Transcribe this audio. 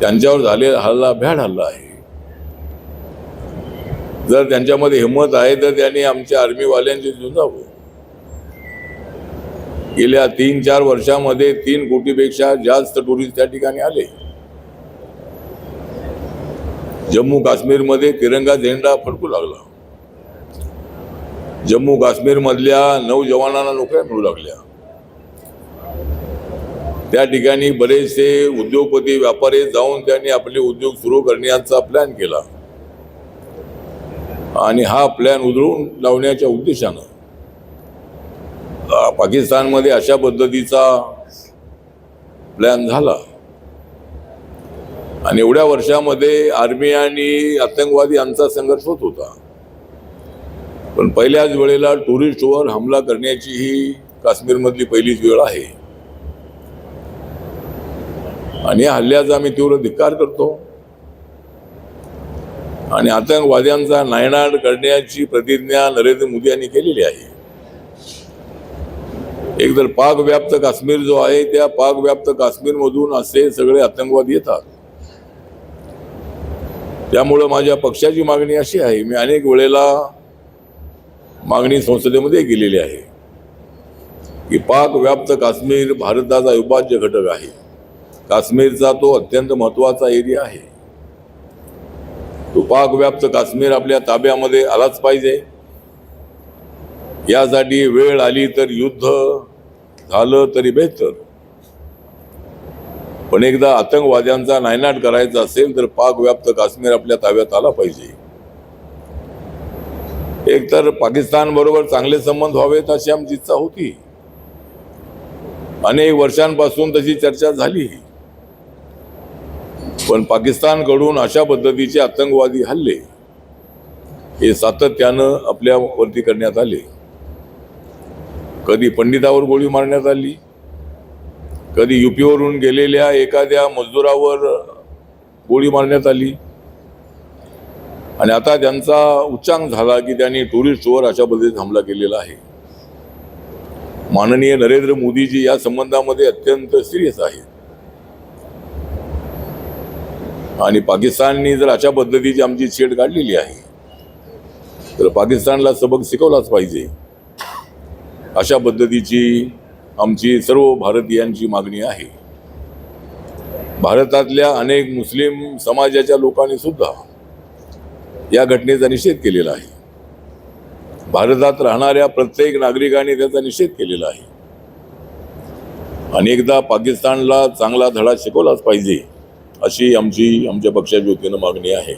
त्यांच्यावर झालेला हल्ला भ्याड हल्ला आहे. जर त्यांच्यामध्ये हिंमत आहे तर त्यांनी आमच्या आर्मीवाल्यांची झुंजावं गेल्या तीन चार वर्षामध्ये तीन कोटीपेक्षा जास्त टुरिस्ट त्या ठिकाणी आले. जम्मू काश्मीरमध्ये तिरंगा झेंडा फडकू लागला. जम्मू काश्मीर मधल्या नऊ जवानांना नोकऱ्या मिळू लागल्या. त्या ठिकाणी बरेचसे उद्योगपती व्यापारी जाऊन त्यांनी आपले उद्योग सुरू करण्याचा प्लॅन केला. आणि हा प्लॅन उधळून लावण्याच्या उद्देशानं पाकिस्तानमध्ये अशा पद्धतीचा प्लॅन झाला. आणि एवढ्या वर्षामध्ये आर्मी आणि आतंकवादी यांचा संघर्ष होत होता. पण पहिल्याच वेळेला टुरिस्टवर हमला करण्याची ही काश्मीरमधली पहिलीच वेळ आहे. आणि या हल्ल्याचा आम्ही तीव्र धिक्कार करतो. आणि आतंकवाद्यांचा नायनाट करण्याची प्रतिज्ञा नरेंद्र मोदी यांनी केलेली आहे. एक तर पाक व्याप्त काश्मीर जो आहे त्या पाक व्याप्त काश्मीरमधून असे सगळे आतंकवाद येतात. त्यामुळं माझ्या पक्षाची मागणी अशी आहे मी अनेक वेळेला मागणी संसदेमध्ये केलेली आहे की पाक व्याप्त काश्मीर भारताचा अविभाज्य घटक आहे. काश्मीरचा तो अत्यंत महत्त्वाचा एरिया आहे. तो पाक व्याप्त काश्मीर आपल्या ताब्यामध्ये आलाच पाहिजे. यासाठी वेळ आली तर युद्ध झालं तरी बेहतर. पण एकदा आतंकवाद्यांचा नायनाट करायचा असेल तर पाक व्याप्त काश्मीर आपल्या ताब्यात आला पाहिजे. एकतर पाकिस्तान बरोबर चांगले संबंध व्हावेत अशी आमची इच्छा होती. अनेक वर्षांपासून तशी चर्चा झाली. पण पाकिस्तानकडून अशा पद्धतीचे आतंकवादी हल्ले हे सातत्यानं आपल्यावरती करण्यात आले. कधी पंडितावर गोळी मारण्यात आली कधी युपीवरून गेलेल्या एखाद्या मजदुरावर गोळी मारण्यात आली. आणि आता त्यांचा उच्चांक झाला की त्यांनी टुरिस्टवर अशा पद्धतीने हमला केलेला आहे. माननीय नरेंद्र मोदीजी या संबंधामध्ये अत्यंत सिरियस आहेत. आणि पाकिस्ताननी जर अशा पद्धतीची आमची छेड काढलेली आहे तर पाकिस्तानला सबक शिकवलाच पाहिजे. अशा पद्धतीची आमची सर्व भारतीयांची मागणी आहे. भारतातल्या अनेक मुस्लिम समाजाच्या लोकांनी सुद्धा या घटनेचा निषेध केलेला आहे. भारतात राहणाऱ्या प्रत्येक नागरिकाने त्याचा निषेध केलेला आहे. अनेकदा पाकिस्तानला चांगला धडा शिकवलाच पाहिजे. अशी आमची आमच्या पक्षाच्या वतीनं मागणी आहे.